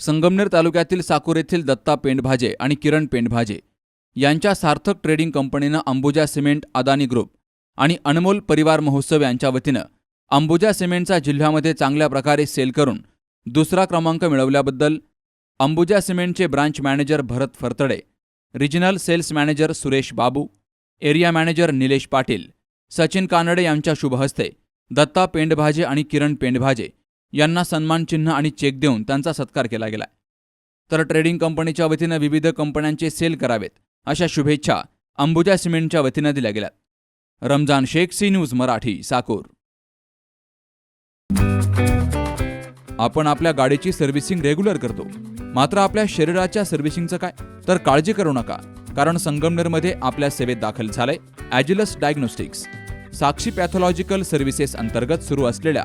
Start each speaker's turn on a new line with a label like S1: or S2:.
S1: संगमनेर तालुक्यातील साकूर येथील दत्ता पेंडभाजे आणि किरण पेंडभाजे यांच्या सार्थक ट्रेडिंग कंपनीनं अंबुजा सिमेंट अदानी ग्रुप आणि अनमोल परिवार महोत्सव यांच्या वतीनं अंबुजा सिमेंटचा जिल्ह्यामध्ये चांगल्या प्रकारे सेल करून दुसरा क्रमांक मिळवल्याबद्दल अंबुजा सिमेंटचे branch manager Bharat Faratde regional sales manager Suresh Babu area manager Nilesh Patil Sachin Kanade यांच्या शुभहस्ते दत्ता पेंडभाजे आणि किरण पेंडभाजे यांना सन्मानचिन्ह आणि चेक देऊन त्यांचा सत्कार केला गेला. तर ट्रेडिंग कंपनीच्या वतीनं विविध कंपन्यांचे सेल करावेत अशा शुभेच्छा अंबुजा सिमेंटच्या वतीनं दिल्या गेल्या. Ramzan Shaikh C news Marathi Sakur. आपण आपल्या गाडीची सर्व्हिसिंग रेग्युलर करतो. मात्र आपल्या शरीराच्या सर्व्हिसिंगचं काय? तर काळजी करू नका कारण संगमनेरमध्ये आपल्या सेवेत दाखल झालंय Agilus diagnostics Sakshi pathological services अंतर्गत सुरू असलेल्या